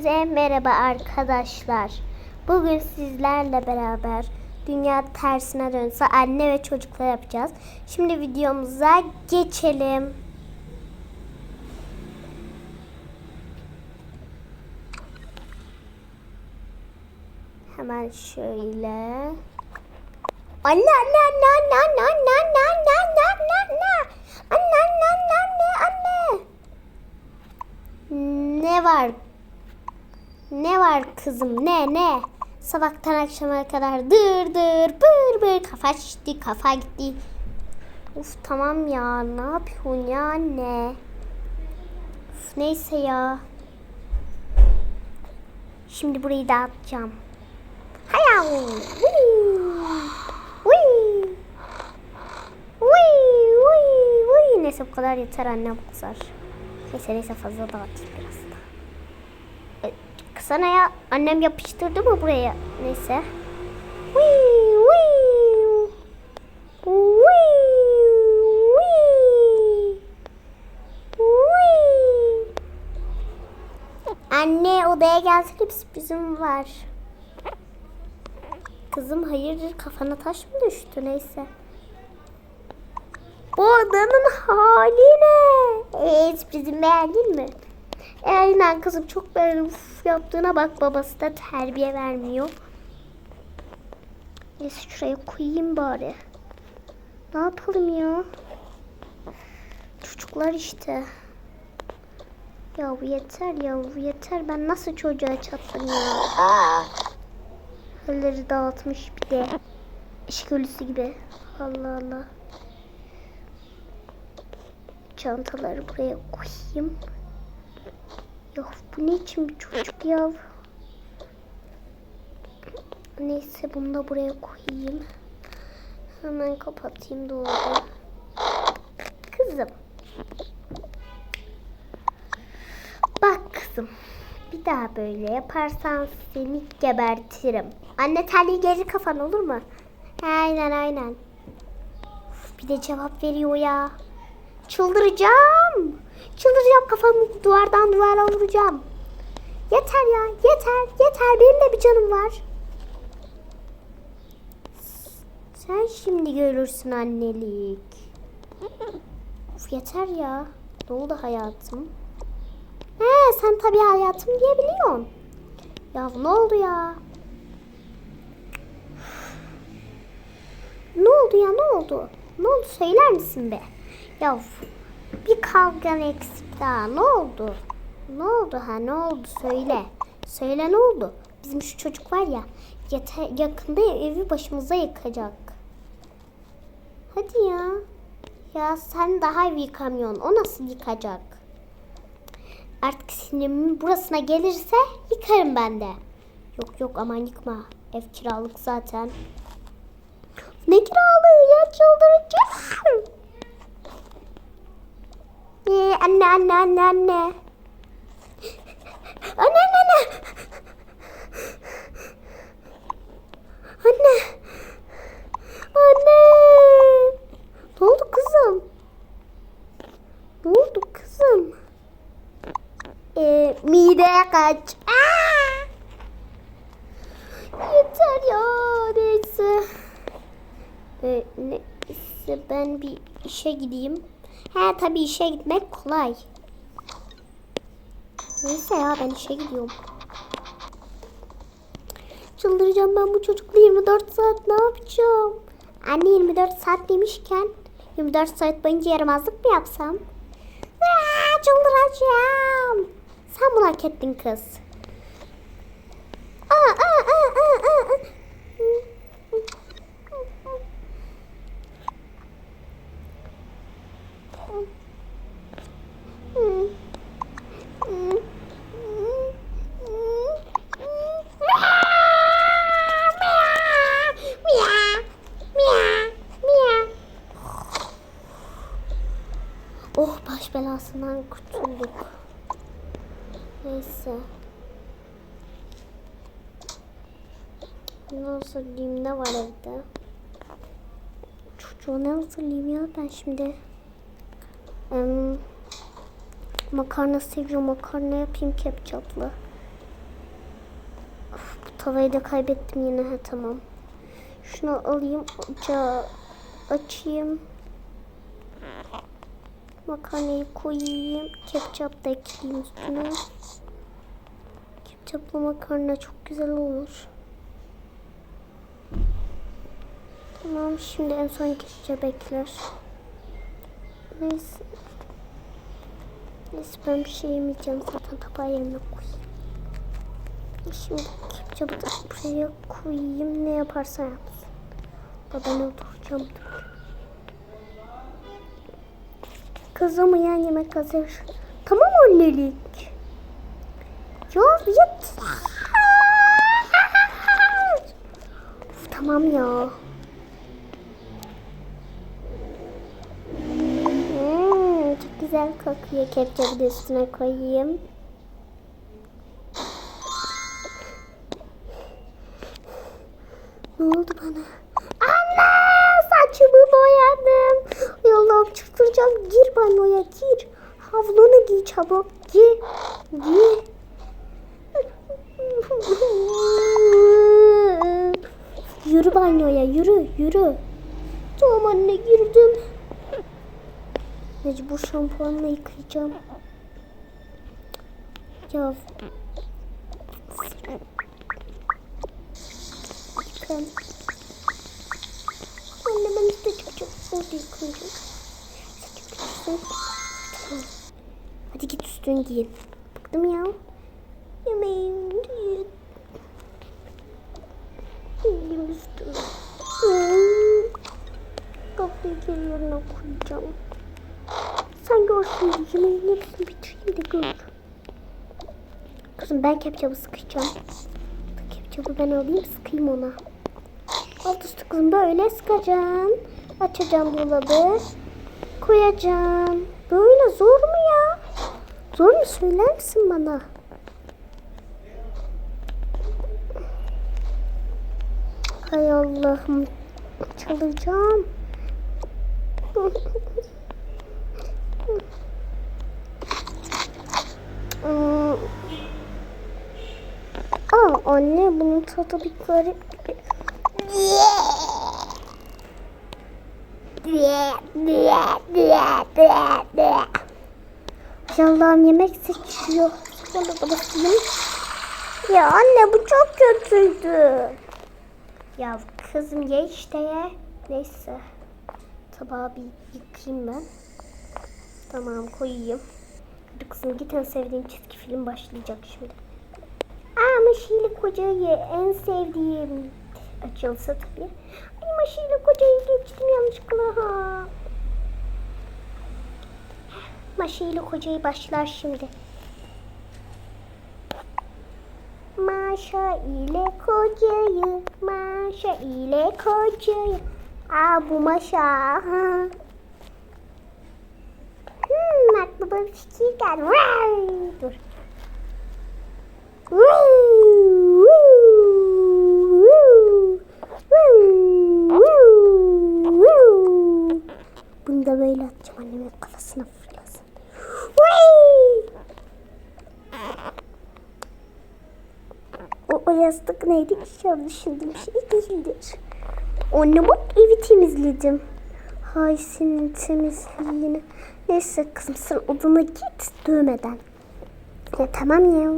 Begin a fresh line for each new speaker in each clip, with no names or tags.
Hepinize merhaba arkadaşlar. Bugün sizlerle beraber dünya tersine dönse anne ve çocuklar yapacağız. Şimdi videomuza geçelim. Hemen şöyle. Anne anne anne anne anne anne anne anne anne anne anne anne anne anne anne anne ne var ne var kızım ne ne? Sabahtan akşama kadar dır dır bır bır kafa şişti kafa gitti. Uf tamam ya ne yapıyorsun ya anne? Uf, neyse ya. Şimdi burayı dağıtacağım. Hayav. Neyse bu kadar yeter annem kızar. Neyse neyse fazla dağıtayım biraz kısana ya annem yapıştırdı mı buraya? Neyse. Uy. Uy. Anne odaya gelsene bir sürprizim var. Kızım hayırdır kafana taş mı düştü neyse. Bu odanın hali ne? Eee sürprizimi beğendin mi? Aynen kızım çok beğendim. Uf, yaptığına bak babası da terbiye vermiyor. Neyse şuraya koyayım bari. Ne yapalım ya? Çocuklar işte. Ya bu yeter ya bu yeter. Ben nasıl çocuğa çattım ya? Elleri dağıtmış bir de. Işık ölüsü gibi. Allah Allah. Çantaları buraya koyayım. Ya bu ne için bir çocuk ya? Neyse bunu da buraya koyayım. Hemen kapatayım dolabı. Kızım. Bak kızım. Bir daha böyle yaparsan seni gebertirim. Anne terliği geri kafan olur mu? Aynen aynen. Bir de cevap veriyor ya. Çıldıracağım. Çıldıracağım kafamı duvardan duvara vuracağım. Yeter ya yeter yeter benim de bir canım var. Sen şimdi görürsün annelik. Uf, yeter ya. Ne oldu hayatım? He sen tabii hayatım diyebiliyorsun. Ya ne oldu ya? Ne oldu ya ne oldu? Ne oldu söyler misin be? Ya bir kavgan eksik daha ne oldu? Ne oldu ha ne oldu söyle. Söyle ne oldu? Bizim şu çocuk var ya yeter, yakında evi başımıza yıkacak. Hadi ya. Ya sen daha evi yıkamıyorsun. O nasıl yıkacak? Artık sinirimin burasına gelirse yıkarım ben de. Yok yok aman yıkma. Ev kiralık zaten. Ne kiralığı ya çıldıracağım. Ee, anne anne anne anne. Anne anne anne. Anne. Anne. Ne oldu kızım? Ne oldu kızım? Ee, mideye kaç. Yeter ya neyse. Ee, neyse ben bir işe gideyim. He tabii işe gitmek kolay. Neyse ya ben işe gidiyorum. Çıldıracağım ben bu çocukla 24 saat ne yapacağım? Anne 24 saat demişken 24 saat boyunca yaramazlık mı yapsam? Aa, çıldıracağım. Sen bunu hak ettin kız. Aa, aa, aa, aa, aa. Oh baş belasından kurtulduk. Neyse. Ne hazırlayayım ne var evde? Çocuğu ne hazırlayayım ya ben şimdi? Em, makarna seviyorum makarna yapayım kepçaplı. Of, bu tavayı da kaybettim yine. Ha, tamam. Şunu alayım. Ocağı açayım. Makarnayı koyayım. Ketçap da ekleyeyim üstüne. Ketçaplı makarna çok güzel olur. Tamam şimdi en son ketçap ekler. Neyse. Neyse ben bir şey yemeyeceğim zaten tabağı yerine koyayım. Şimdi ketçapı da buraya koyayım. Ne yaparsan yapsın. Da ben oturacağım. Kızım yan yemek hazır. Tamam annelik. Ya yeter. Of, tamam ya. Hmm, çok güzel kokuyor. Ketçapı da üstüne koyayım. Ne oldu bana? Saçımı boyadım. Allah'ım çıldıracağım. Gir banyoya gir. Havlunu giy çabuk. Gir. Gir. Yürü banyoya yürü yürü. Tamam anne girdim. Mecbur şampuanla yıkayacağım. Ya. Yıkan. Anne ben üstte çıkacağım. Orada. Tamam. Hadi git üstünü giyin. Bıktım ya. Yemeğim değil. Yiyeyim üstünü. Kapıyı geri yerine koyacağım. Sen görsün diye yemeğin hepsini bitireyim de gör. Kızım ben kepçabı sıkacağım. Kepçabı ben alayım sıkayım ona. Alt üstü kızım böyle sıkacağım. Açacağım dolabı. Koyacağım. Böyle zor mu ya? Zor mu söyler misin bana? Hay Allah'ım. Çalacağım. Aa anne bunun tadı bir garip. Ay Allah'ım yemek seçiyor. Ya anne bu çok kötüydü. Ya kızım ye işte ye. Neyse. Tabağı bir yıkayayım ben. Tamam koyayım. Hadi kızım git en sevdiğim çizgi film başlayacak şimdi. Aa Maşili Koca'yı en sevdiğim açılsa tabii. Maşili Koca'yı geçtim yanlışlıkla ha. Maşili Koca'yı başlar şimdi. Maşa ile kocayı, Maşa ile kocayı. Aa bu Maşa. Ha. Hmm, aklıma bir fikir geldi. Dur. Woo, woo, woo, woo, woo. Bunu da böyle atacağım annemin kafasına fırlasın. O, o yastık neydi? İnşallah düşündüğüm şey değildir. Anne bak evi temizledim. Hay senin temizliğini. Neyse kızım sen odana git dövmeden. Ya tamam ya.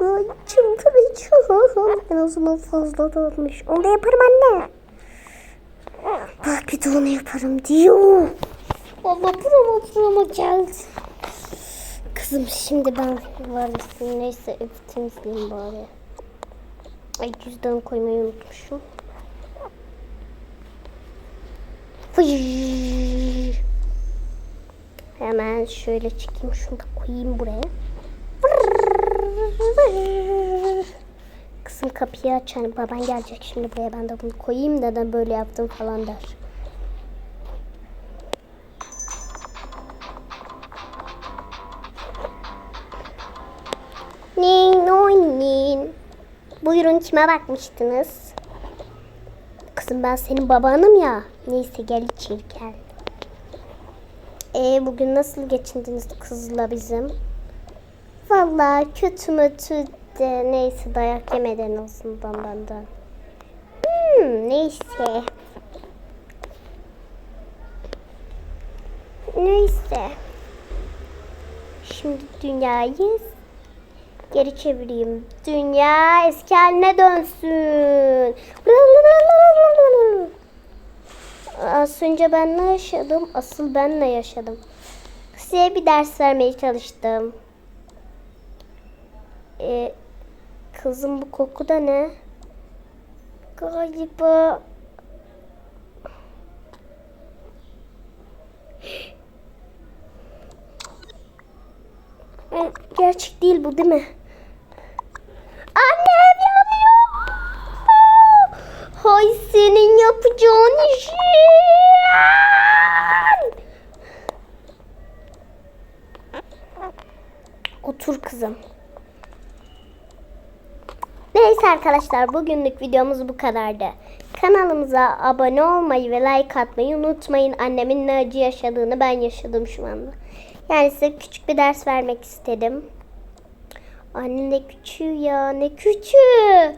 Ay çıldıracağım. En azından fazla da olmuş. Onu da yaparım anne. Bak bir de onu yaparım diyor. Allah burama burama geldi. Kızım şimdi ben var mısın? Neyse evi temizleyeyim bari. Ay cüzdan koymayı unutmuşum. Fıy. Hemen şöyle çekeyim şunu da koyayım buraya. Kızım kapıyı aç hani baban gelecek şimdi buraya ben de bunu koyayım da da böyle yaptım falan der. Nin. Buyurun kime bakmıştınız? Kızım ben senin babanım ya. Neyse gel içeri gel. Ee, bugün nasıl geçindiniz kızla bizim? Vallahi kötü mötü gitti. Neyse dayak yemeden olsun benden. Hmm, neyse. Neyse. Şimdi dünyayı geri çevireyim. Dünya eski haline dönsün. Az önce ben ne yaşadım? Asıl ben ne yaşadım? Size bir ders vermeye çalıştım. Ee, kızım bu koku da ne? Galiba Gerçek değil bu değil mi? Anne ev yanıyor. Hay senin yapacağın işi. Otur kızım. Neyse arkadaşlar bugünlük videomuz bu kadardı. Kanalımıza abone olmayı ve like atmayı unutmayın. Annemin ne acı yaşadığını ben yaşadım şu anda. Yani size küçük bir ders vermek istedim. Anne ne küçüğü ya ne küçüğü.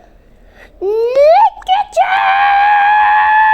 Ne küçüğü.